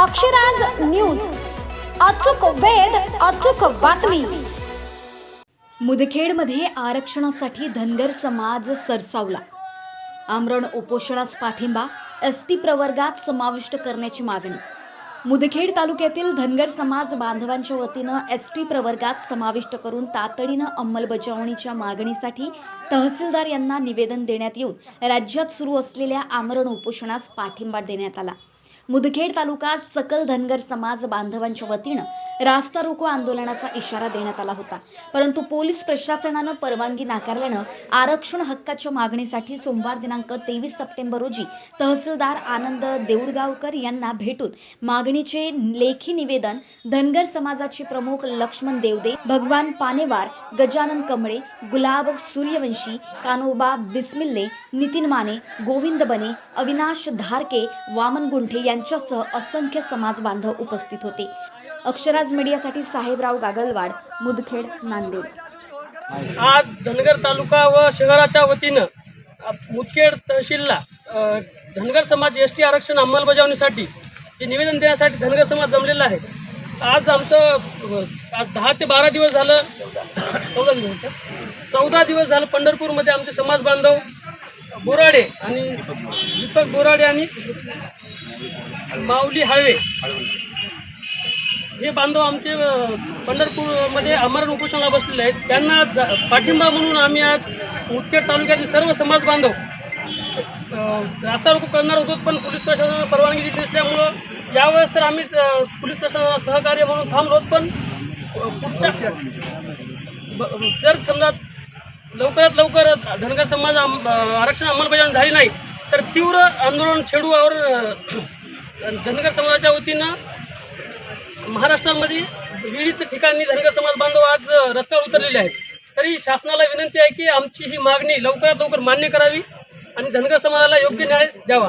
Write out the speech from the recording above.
Akshraj news. अचूक वेध अचूक बातमी. मुदखेडमध्ये आरक्षणासाठी धनगर समाज सरसावला. आमरण उपोषणास पाठिंबा एस टी प्रवर्गात समाविष्ट करण्याची मागणी. मुदखेड तालुक्यातील धनगर समाज बांधवांच्या वतीनं एस टी प्रवर्गात समाविष्ट करून तातडीनं अंमलबजावणीच्या मागणीसाठी तहसीलदार यांना निवेदन देण्यात येऊन राज्यात सुरू असलेल्या आमरण उपोषणास पाठिंबा देण्यात आला. मुदखेड तालुका सकल धनगर समाज बांधवांच्या वतीनं रास्ता रोको आंदोलनाचा इशारा देण्यात आला होता. परंतु पोलीस प्रशासनानं परवानगी नाकारल्यानं आरक्षण हक्काच्या मागणीसाठी सोमवार दिनांक तेवीस सप्टेंबर रोजी तहसीलदार आनंद देऊळगावकर यांना भेटून मागणीचे लेखी निवेदन धनगर समाजाचे प्रमुख लक्ष्मण देवदे भगवान पानेवार गजानन कमळे गुलाब सूर्यवंशी कानोबा बिस्मिल्ले नितीन माने गोविंद बने अविनाश धारके वामन गुंठे यांच्यासह असंख्य समाज बांधव उपस्थित होते. अक्षराज मीडियासाठी साहेबराव गागलवाड मुदखेड नांदेड. आज धनगर तालुका व शहराच्या वतीनं मुदखेड तहसीलला धनगर समाज एस टी आरक्षण अंमलबजावणीसाठी हे निवेदन देण्यासाठी धनगर समाज जमलेला आहे. आज आमचं आज दहा ते बारा दिवस झालं चौदा दिवस चौदा दिवस झालं पंढरपूरमध्ये आमचे समाज बांधव बोराडे आणि दीपक बोराडे आणि माऊली हाळवे हे बांधव आमचे पंढरपूरमध्ये आमरण उपोषणाला बसलेले आहेत. त्यांना पाठिंबा म्हणून आम्ही आज मुदखेड तालुक्यातील सर्व समाज बांधव रास्ता रोको करणार होतो पण पोलीस प्रशासनानं परवानगी दिली नसल्यामुळं यावेळेस तर आम्ही पोलीस प्रशासनाला सहकार्य म्हणून थांबलो पण पुढच्या ब- जर समजा लवकरात लवकर धनगर समाज आम- आरक्षण अंमलबजावणी झाली नाही तर तीव्र आंदोलन छेडूवर धनगर समाजाच्या वतीनं महाराष्ट्रामध्ये विविध ठिकाणी धनगर समाज बांधव आज रस्त्यावर उतरलेले आहेत. तरी शासनाला विनंती आहे की आमची ही मागणी लवकरात लवकर मान्य करावी आणि धनगर समाजाला योग्य न्याय द्यावा.